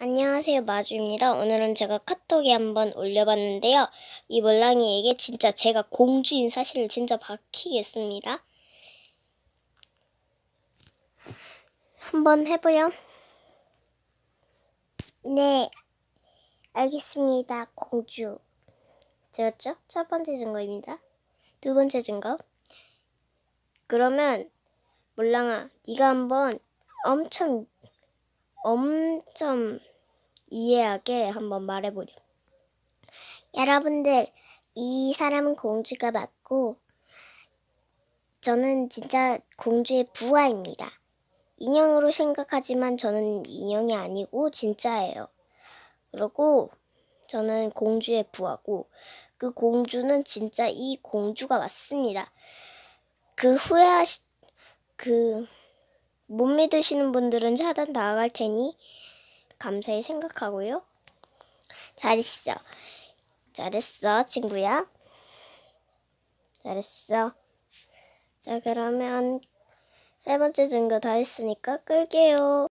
안녕하세요, 마주입니다. 오늘은 제가 카톡에 한번 올려봤는데요. 이 몰랑이에게 진짜 제가 공주인 사실을 진짜 밝히겠습니다. 한번 해보요. 네, 알겠습니다, 공주. 되었죠? 첫 번째 증거입니다. 두 번째 증거. 그러면 몰랑아, 네가 한번 엄청 엄청 이해하게 한번 말해보렴. 여러분들, 이 사람은 공주가 맞고, 저는 진짜 공주의 부하입니다. 인형으로 생각하지만 저는 인형이 아니고 진짜예요. 그리고 저는 공주의 부하고, 그 공주는 진짜 이 공주가 맞습니다. 그 후회하시, 그, 못 믿으시는 분들은 차단 나아갈 테니 감사히 생각하고요. 잘했어. 잘했어, 친구야. 잘했어. 자, 그러면 세 번째 증거 다 했으니까 끌게요.